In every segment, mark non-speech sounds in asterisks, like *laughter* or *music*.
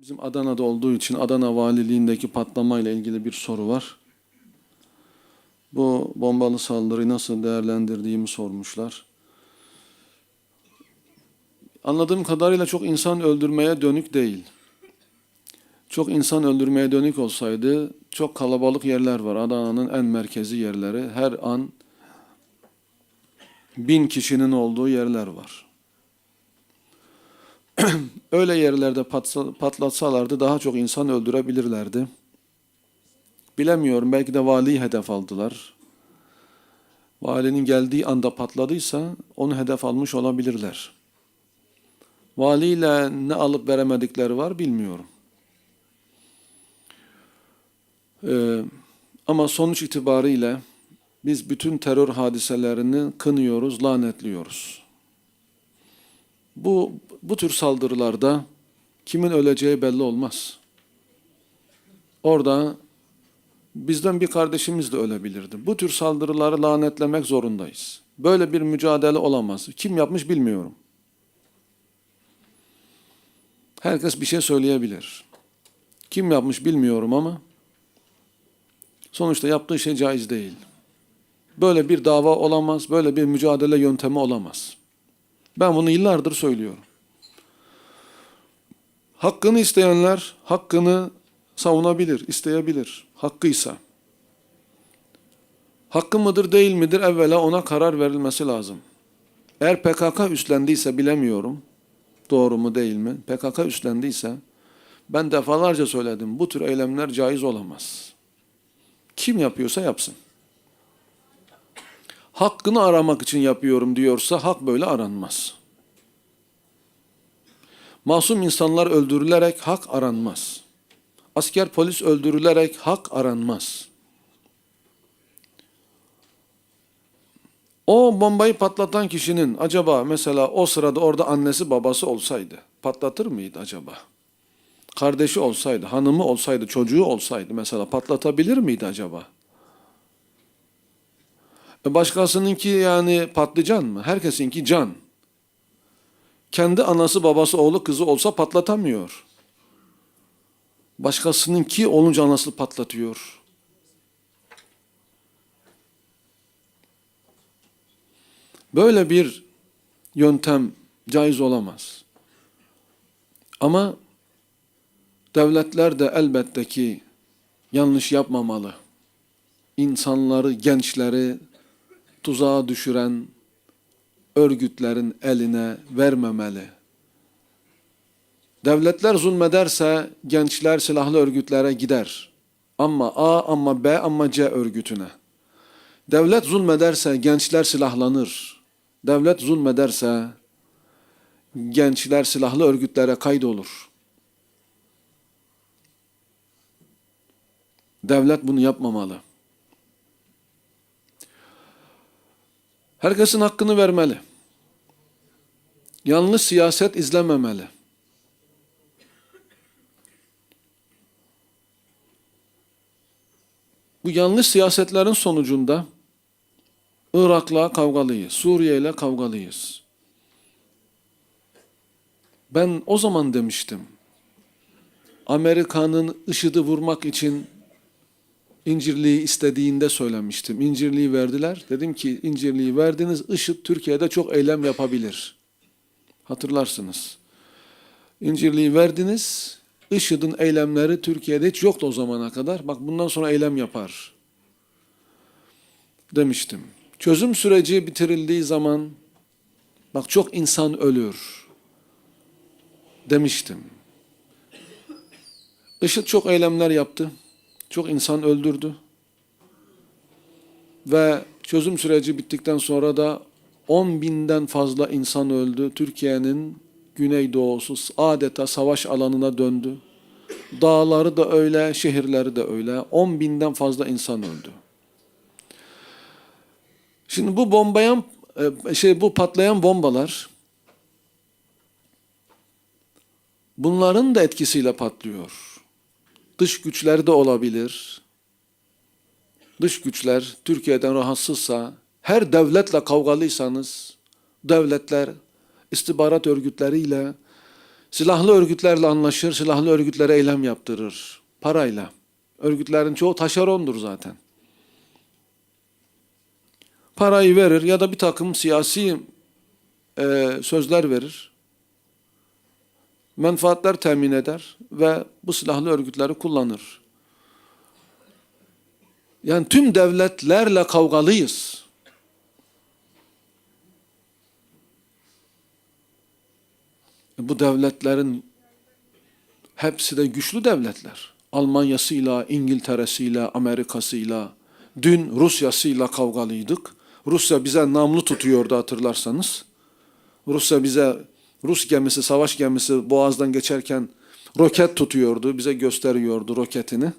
Bizim Adana'da olduğu için Adana Valiliğindeki patlamayla ilgili bir soru var. Bu bombalı saldırıyı nasıl değerlendirdiğimi sormuşlar. Anladığım kadarıyla çok insan öldürmeye dönük değil. Çok insan öldürmeye dönük olsaydı çok kalabalık yerler var. Adana'nın en merkezi yerleri. Her an bin kişinin olduğu yerler var. *clears throat* Öyle yerlerde patsa- patlatsalardı daha çok insan öldürebilirlerdi. Bilemiyorum belki de valiyi hedef aldılar. Valinin geldiği anda patladıysa onu hedef almış olabilirler. Valiyle ne alıp veremedikleri var bilmiyorum. Ee, ama sonuç itibariyle biz bütün terör hadiselerini kınıyoruz, lanetliyoruz. Bu bu tür saldırılarda kimin öleceği belli olmaz. Orada bizden bir kardeşimiz de ölebilirdi. Bu tür saldırıları lanetlemek zorundayız. Böyle bir mücadele olamaz. Kim yapmış bilmiyorum. Herkes bir şey söyleyebilir. Kim yapmış bilmiyorum ama sonuçta yaptığı şey caiz değil. Böyle bir dava olamaz, böyle bir mücadele yöntemi olamaz. Ben bunu yıllardır söylüyorum. Hakkını isteyenler hakkını savunabilir, isteyebilir. Hakkıysa. Hakkı mıdır değil midir evvela ona karar verilmesi lazım. Eğer PKK üstlendiyse bilemiyorum. Doğru mu değil mi? PKK üstlendiyse ben defalarca söyledim. Bu tür eylemler caiz olamaz. Kim yapıyorsa yapsın. Hakkını aramak için yapıyorum diyorsa hak böyle aranmaz. Masum insanlar öldürülerek hak aranmaz. Asker polis öldürülerek hak aranmaz. O bombayı patlatan kişinin acaba mesela o sırada orada annesi babası olsaydı patlatır mıydı acaba? Kardeşi olsaydı, hanımı olsaydı, çocuğu olsaydı mesela patlatabilir miydi acaba? Başkasınınki yani patlıcan mı? Herkesinki can. Kendi anası, babası, oğlu, kızı olsa patlatamıyor. Başkasınınki olunca nasıl patlatıyor? Böyle bir yöntem caiz olamaz. Ama devletler de elbette ki yanlış yapmamalı. İnsanları, gençleri tuzağa düşüren örgütlerin eline vermemeli. Devletler zulmederse gençler silahlı örgütlere gider. Ama A, ama B, ama C örgütüne. Devlet zulmederse gençler silahlanır. Devlet zulmederse gençler silahlı örgütlere kaydolur. Devlet bunu yapmamalı. Herkesin hakkını vermeli. Yanlış siyaset izlememeli. Bu yanlış siyasetlerin sonucunda Irak'la kavgalıyız, Suriye'yle kavgalıyız. Ben o zaman demiştim. Amerika'nın IŞİD'i vurmak için İncirliği istediğinde söylemiştim. İncirliği verdiler. Dedim ki incirliği verdiniz. IŞİD Türkiye'de çok eylem yapabilir. Hatırlarsınız. İncirliği verdiniz. IŞİD'in eylemleri Türkiye'de hiç yoktu o zamana kadar. Bak bundan sonra eylem yapar. Demiştim. Çözüm süreci bitirildiği zaman bak çok insan ölür. Demiştim. IŞİD çok eylemler yaptı. Çok insan öldürdü. Ve çözüm süreci bittikten sonra da 10 binden fazla insan öldü. Türkiye'nin güneydoğusu adeta savaş alanına döndü. Dağları da öyle, şehirleri de öyle. 10 binden fazla insan öldü. Şimdi bu bombayan e, şey bu patlayan bombalar bunların da etkisiyle patlıyor. Dış güçler de olabilir. Dış güçler Türkiye'den rahatsızsa, her devletle kavgalıysanız, devletler istihbarat örgütleriyle Silahlı örgütlerle anlaşır, silahlı örgütlere eylem yaptırır. Parayla. Örgütlerin çoğu taşerondur zaten. Parayı verir ya da bir takım siyasi e, sözler verir. Menfaatler temin eder ve bu silahlı örgütleri kullanır. Yani tüm devletlerle kavgalıyız. Bu devletlerin hepsi de güçlü devletler. Almanya'sıyla, İngiltere'siyle, Amerika'sıyla, dün Rusya'sıyla kavgalıydık. Rusya bize namlu tutuyordu hatırlarsanız. Rusya bize Rus gemisi, savaş gemisi boğazdan geçerken roket tutuyordu, bize gösteriyordu roketini.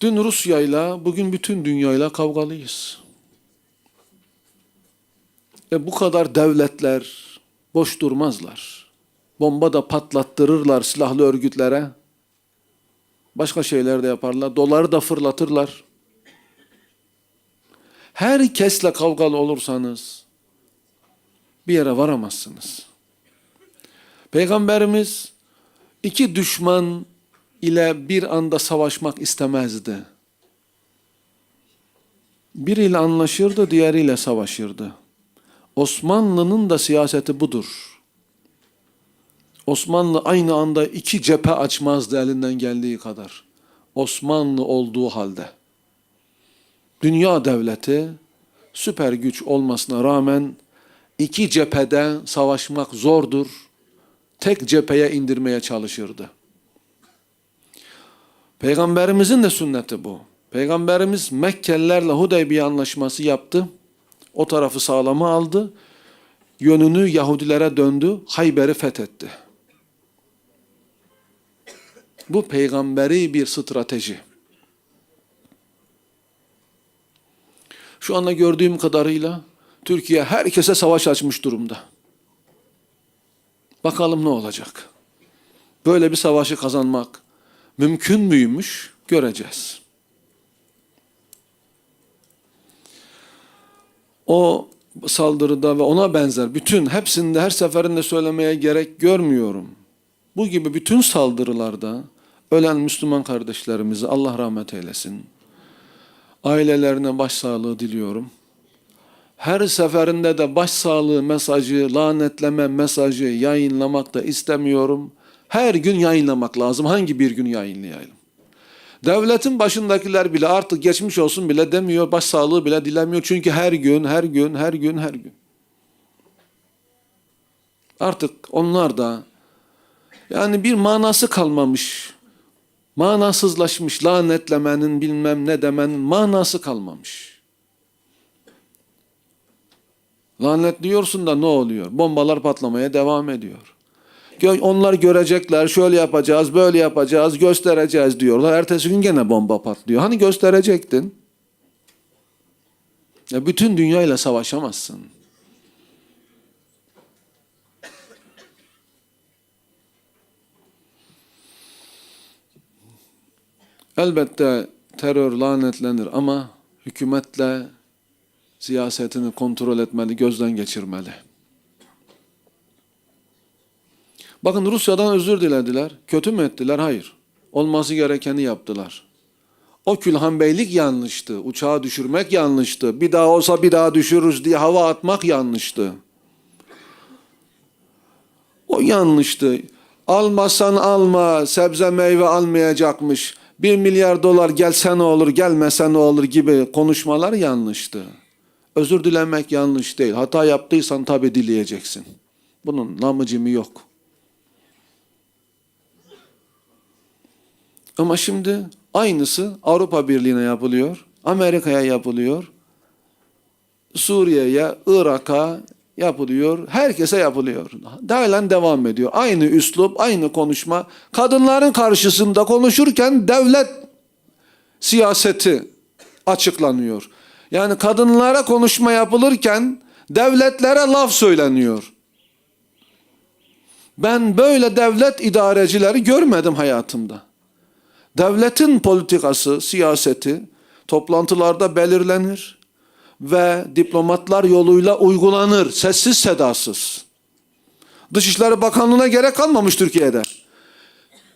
Dün Rusya'yla, bugün bütün dünyayla kavgalıyız. E bu kadar devletler boş durmazlar. Bomba da patlattırırlar silahlı örgütlere. Başka şeyler de yaparlar. Doları da fırlatırlar. Herkesle kavgalı olursanız bir yere varamazsınız. Peygamberimiz iki düşman ile bir anda savaşmak istemezdi. Biriyle anlaşırdı, diğeriyle savaşırdı. Osmanlı'nın da siyaseti budur. Osmanlı aynı anda iki cephe açmazdı elinden geldiği kadar. Osmanlı olduğu halde. Dünya devleti süper güç olmasına rağmen iki cephede savaşmak zordur. Tek cepheye indirmeye çalışırdı. Peygamberimizin de sünneti bu. Peygamberimiz Mekkelilerle Hudeybiye anlaşması yaptı. O tarafı sağlama aldı. Yönünü Yahudilere döndü. Hayber'i fethetti. Bu peygamberi bir strateji. Şu anda gördüğüm kadarıyla Türkiye herkese savaş açmış durumda. Bakalım ne olacak. Böyle bir savaşı kazanmak mümkün müymüş göreceğiz. O saldırıda ve ona benzer bütün hepsinde her seferinde söylemeye gerek görmüyorum. Bu gibi bütün saldırılarda ölen Müslüman kardeşlerimizi Allah rahmet eylesin. Ailelerine başsağlığı diliyorum. Her seferinde de başsağlığı mesajı, lanetleme mesajı yayınlamak da istemiyorum. Her gün yayınlamak lazım. Hangi bir gün yayınlayalım? Devletin başındakiler bile artık geçmiş olsun bile demiyor, başsağlığı bile dilemiyor. Çünkü her gün, her gün, her gün, her gün. Artık onlar da yani bir manası kalmamış. Manasızlaşmış, lanetlemenin bilmem ne demenin manası kalmamış. Lanetliyorsun da ne oluyor? Bombalar patlamaya devam ediyor. Onlar görecekler, şöyle yapacağız, böyle yapacağız, göstereceğiz diyorlar. Ertesi gün gene bomba patlıyor. Hani gösterecektin? Ya bütün dünyayla savaşamazsın. Elbette terör lanetlenir ama hükümetle siyasetini kontrol etmeli, gözden geçirmeli. Bakın Rusya'dan özür dilediler. Kötü mü ettiler? Hayır. Olması gerekeni yaptılar. O Külhan Beylik yanlıştı. Uçağı düşürmek yanlıştı. Bir daha olsa bir daha düşürürüz diye hava atmak yanlıştı. O yanlıştı. Almasan alma, sebze meyve almayacakmış. Bir milyar dolar gelse ne olur, gelmese ne olur gibi konuşmalar yanlıştı. Özür dilemek yanlış değil. Hata yaptıysan tabii dileyeceksin. Bunun namıcımı yok. Ama şimdi aynısı Avrupa Birliği'ne yapılıyor, Amerika'ya yapılıyor, Suriye'ye, Irak'a yapılıyor, herkese yapılıyor. Halen devam ediyor. Aynı üslup, aynı konuşma. Kadınların karşısında konuşurken devlet siyaseti açıklanıyor. Yani kadınlara konuşma yapılırken devletlere laf söyleniyor. Ben böyle devlet idarecileri görmedim hayatımda. Devletin politikası, siyaseti toplantılarda belirlenir ve diplomatlar yoluyla uygulanır, sessiz sedasız. Dışişleri Bakanlığı'na gerek kalmamış Türkiye'de.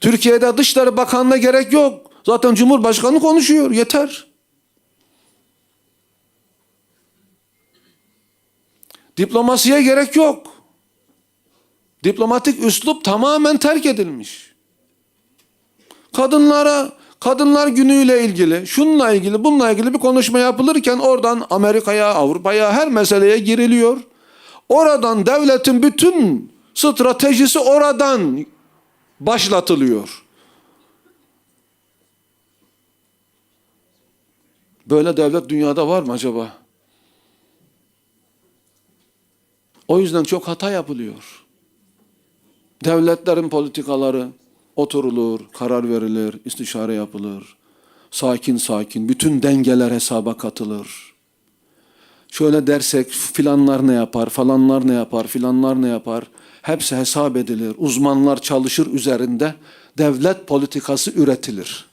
Türkiye'de Dışişleri Bakanlığı'na gerek yok. Zaten Cumhurbaşkanı konuşuyor. Yeter. Diplomasiye gerek yok. Diplomatik üslup tamamen terk edilmiş. Kadınlara, kadınlar günüyle ilgili, şununla ilgili, bununla ilgili bir konuşma yapılırken oradan Amerika'ya, Avrupa'ya her meseleye giriliyor. Oradan devletin bütün stratejisi oradan başlatılıyor. Böyle devlet dünyada var mı acaba? O yüzden çok hata yapılıyor. Devletlerin politikaları oturulur, karar verilir, istişare yapılır. Sakin sakin bütün dengeler hesaba katılır. Şöyle dersek filanlar ne yapar, falanlar ne yapar, filanlar ne yapar. Hepsi hesap edilir. Uzmanlar çalışır üzerinde. Devlet politikası üretilir.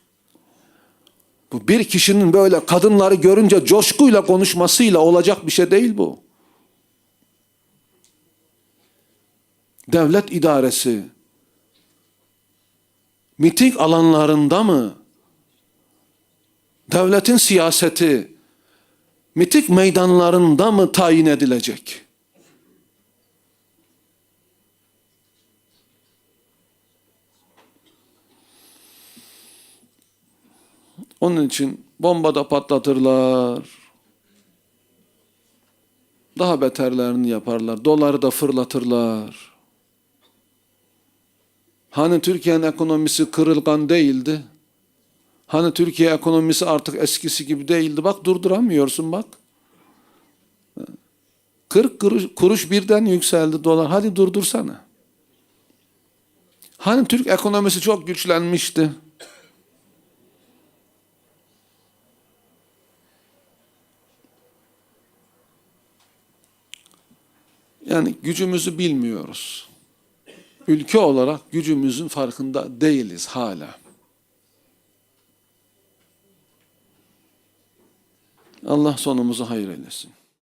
Bu bir kişinin böyle kadınları görünce coşkuyla konuşmasıyla olacak bir şey değil bu. Devlet idaresi miting alanlarında mı? Devletin siyaseti miting meydanlarında mı tayin edilecek? Onun için bombada patlatırlar. Daha beterlerini yaparlar. Doları da fırlatırlar. Hani Türkiye'nin ekonomisi kırılgan değildi? Hani Türkiye ekonomisi artık eskisi gibi değildi? Bak durduramıyorsun bak. 40 kuruş, kuruş birden yükseldi dolar. Hadi durdursana. Hani Türk ekonomisi çok güçlenmişti? Yani gücümüzü bilmiyoruz. Ülke olarak gücümüzün farkında değiliz hala. Allah sonumuzu hayır eylesin.